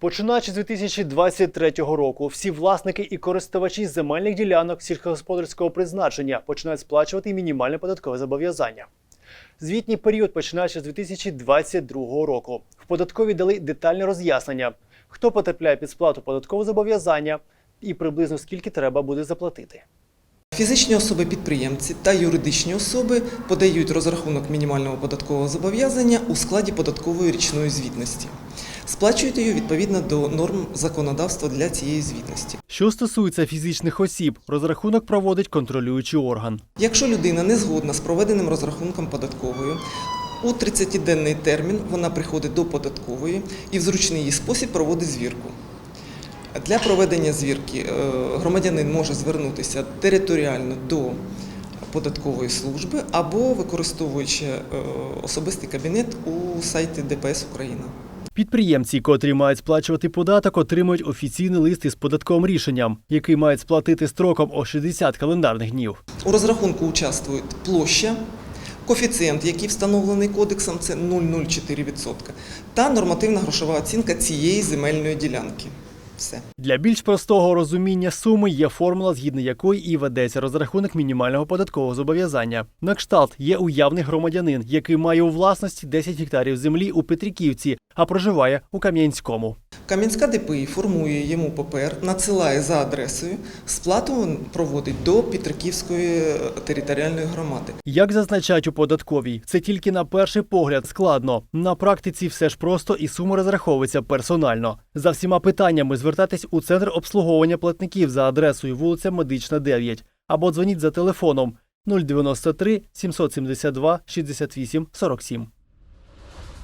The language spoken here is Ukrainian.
Починаючи з 2023 року, всі власники і користувачі земельних ділянок сільськогосподарського призначення починають сплачувати мінімальне податкове зобов'язання. Звітній період починаючи з 2022 року. В податковій дали детальне роз'яснення, хто потрапляє під сплату податкового зобов'язання і приблизно скільки треба буде заплатити. Фізичні особи-підприємці та юридичні особи подають розрахунок мінімального податкового зобов'язання у складі податкової річної звітності. Сплачують її відповідно до норм законодавства для цієї звітності. Що стосується фізичних осіб, розрахунок проводить контролюючий орган. Якщо людина не згодна з проведеним розрахунком податковою, у 30-денний термін вона приходить до податкової і в зручний її спосіб проводить звірку. Для проведення звірки е, громадянин може звернутися територіально до податкової служби або використовуючи е, особистий кабінет у сайті ДПС Україна. Підприємці, котрі мають сплачувати податок, отримують офіційний лист із податковим рішенням, який мають сплатити строком о 60 календарних днів. У розрахунку участвують площа, коефіцієнт, який встановлений кодексом, це 0,04%, та нормативна грошова оцінка цієї земельної ділянки. Все. Для більш простого розуміння суми є формула, згідно якої і ведеться розрахунок мінімального податкового зобов'язання. На кшталт є уявний громадянин, який має у власності 10 гектарів землі у Петриківці, а проживає у Кам'янському. Кам'янська ДПІ формує йому ППР, надсилає за адресою, сплату проводить до Петриківської е, територіальної громади. Як зазначають у податковій, це тільки на перший погляд складно. На практиці все ж просто і сума розраховується персонально. За всіма питаннями звертайтесь у центр обслуговування платників за адресою вулиця Медична, 9 або дзвоніть за телефоном 093 772 68 47.